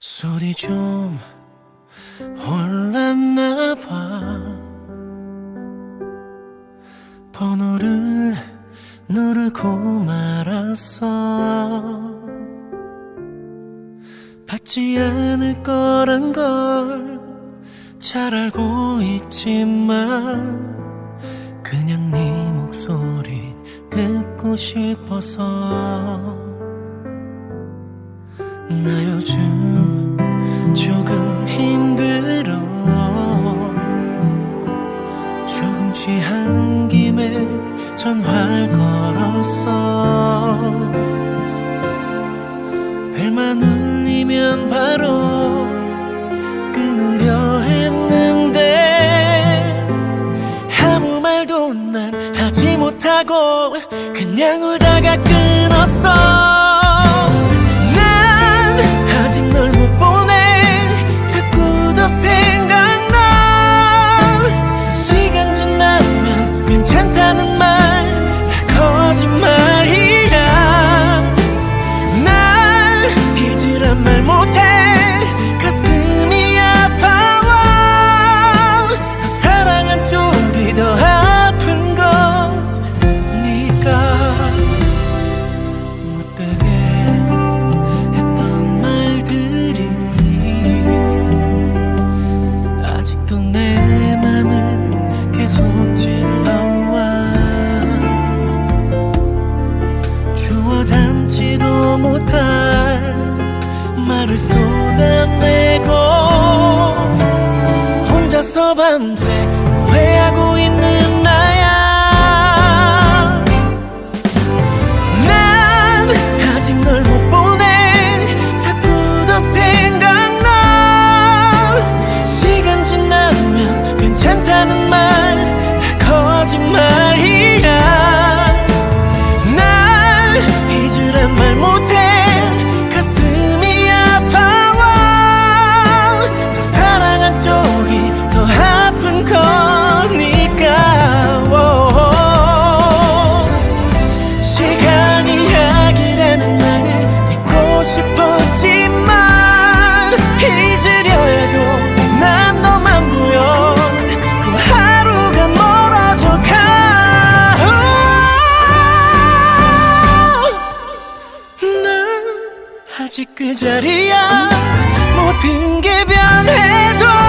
술이 좀 올랐나 봐. 번호를 누르고 말았어. 받지 않을 거란 걸 잘 알고 있지만 그냥 네 목소리 듣고 싶어서. 나 요즘 전화를 걸었어. 벨만 울리면 바로 끊으려 했는데 아무 말도 난 하지 못하고 그냥 울다가 끊 말 못해. 가슴이 아파와 더 사랑한 쪽이 더 아픈 거니까. 못되게 했던 말들이 아직도 내 맘을 계속 찔러와 주워 담지도 못할 혼자서 밤새 후회하고 있는 나야. 난 아직 널 못 보내 자꾸 더 생각나. 시간 지나면 괜찮다는 말 다 거짓말이야. 날 잊으란 말 못해 아직 그 자리야. 모든 게 변해도